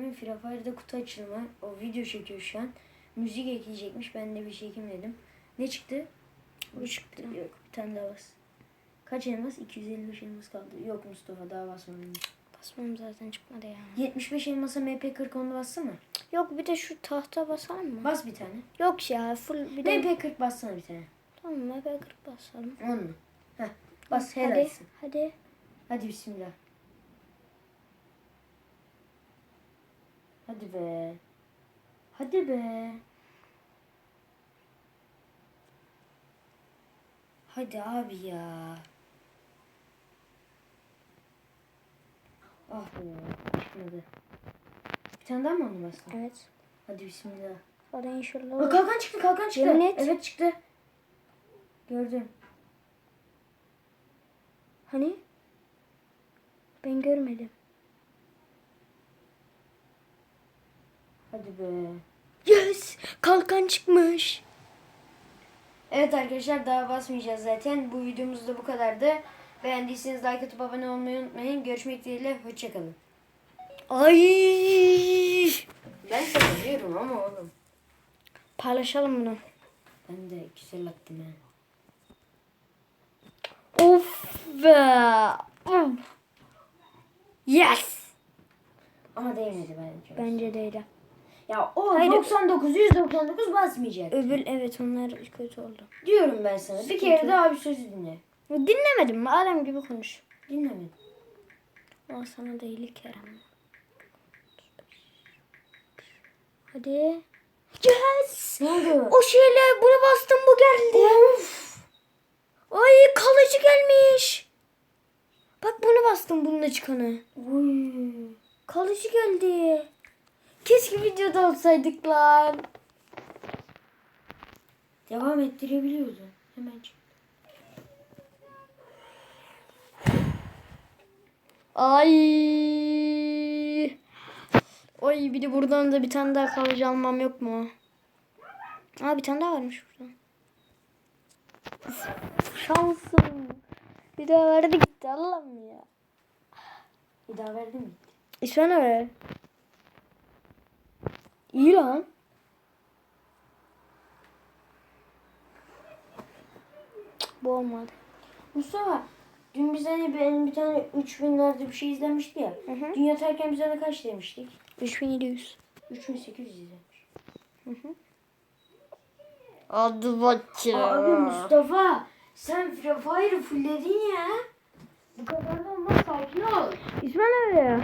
kardeşimin Free Fire'da kutu açılımı. O video çekiyor şu an. Müzik ekleyecekmiş. Ben de bir çekim dedim. Ne çıktı? Bu çıktı. Yok bir tane daha bas. Kaç elmas? 255 elmas kaldı. Yok Mustafa daha basmadım. Basmam zaten çıkmadı ya. 75 elmasa MP40 onu bassana. Yok bir de şu tahta basalım mı? Bas bir tane. Yok ya full bir de. MP40 bassana bir tane. Tamam MP40 basalım. On mu? Heh. Bas Hadi. helalsin. Hadi. Hadi bismillah. Hadi be. Hadi be. Hadi abi ya. Ah be. Çıkmadı. Bir tane daha mı onu bastın? Evet. Hadi bismillah. Hadi Aa, inşallah. kalkan çıktı kalkan çıktı. Yemin et. Evet çıktı. Gördüm. Hani? Ben görmedim. Hadi be. Yes! Kalkan çıkmış. Evet arkadaşlar daha basmayacağız zaten. Bu videomuz da bu kadardı. Beğendiyseniz like atıp abone olmayı unutmayın. Görüşmek dileğiyle. Hoşçakalın. Ay! Ben seviyorum ama oğlum. Paylaşalım bunu. Ben de güzel attım ha. Of be! Of. Yes! Ama değmedi bence. Bence de öyle. Ya o Hayır. 99 199 basmayacak. Öbür evet onlar kötü oldu. Diyorum ben sana. Bir kere daha bir sözü dinle. Dinlemedim mi? Alem gibi konuş. Dinlemedim. O sana değil Kerem. Hadi. Yes! O şeyle bunu bastım bu geldi. Ay kalıcı gelmiş. Bak bunu bastım bununla çıkanı. Uy. Kalıcı geldi. Keşke videoda olsaydık lan. Devam ettirebiliyordu. Hemen çık. Ay. Ay bir de buradan da bir tane daha kalıcı almam yok mu? Aa bir tane daha varmış burada. Şansım. Bir daha verdi gitti Allah'ım ya. Bir daha verdi mi? İsmene ver. İyi lan. Bu olmadı. Mustafa dün biz hani benim bir tane 3000'lerde bir şey izlemişti ya. Hı hı. Dün yatarken biz ona kaç demiştik? 3700. 3800 izlemiş. Hadi bakayım. Abi Mustafa sen Free Fire'ı fullledin ya. Bu kadar da olmaz sakin ol. İsmene ver.